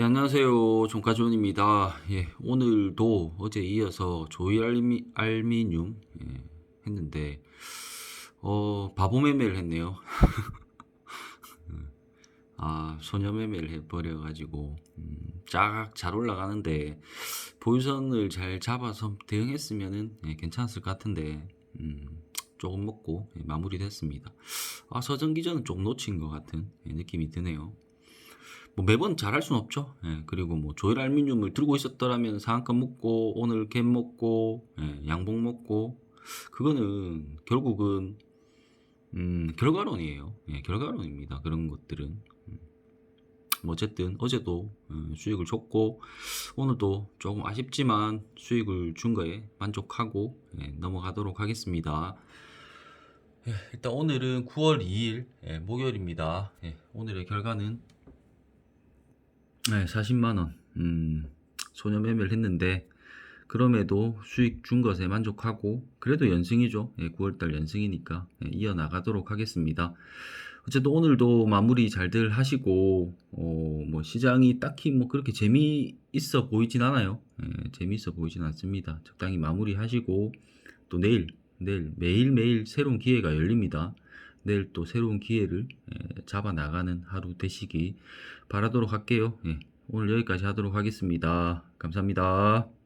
예, 안녕하세요. 종가존입니다. 예, 오늘도 어제 이어서 조이 알미, 알미늄 예, 했는데 어, 바보 매매를 했네요. 아, 소녀 매매를 해버려 가지고 음, 쫙잘 올라가는데 보유선을 잘 잡아서 대응했으면은 예, 괜찮았을 것 같은데 음, 조금 먹고 예, 마무리됐습니다. 아, 서전기전은 좀 놓친 것 같은 예, 느낌이 드네요. 뭐 매번 잘할 순 없죠. 예, 그리고 뭐 조일 알미늄을 들고 있었더라면 상한가 먹고 오늘 갭 먹고 예, 양봉 먹고 그거는 결국은 음, 결과론이에요. 예, 결과론입니다. 그런 것들은 음, 뭐 어쨌든 어제도 어, 수익을 줬고 오늘도 조금 아쉽지만 수익을 준 거에 만족하고 예, 넘어가도록 하겠습니다. 예, 일단 오늘은 9월 2일 예, 목요일입니다. 예, 오늘의 결과는 네, 40만 원. 음, 소녀 매매를 했는데 그럼에도 수익 준 것에 만족하고 그래도 연승이죠. 예, 9월달 연승이니까 예, 이어 나가도록 하겠습니다. 어쨌든 오늘도 마무리 잘들 하시고 어, 뭐 시장이 딱히 뭐 그렇게 재미 있어 보이진 않아요. 예, 재미 있어 보이진 않습니다. 적당히 마무리 하시고 또 내일 내일 매일 매일 새로운 기회가 열립니다. 내일 또 새로운 기회를 예, 잡아 나가는 하루 되시기 바라도록 할게요. 예, 오늘 여기까지 하도록 하겠습니다. 감사합니다.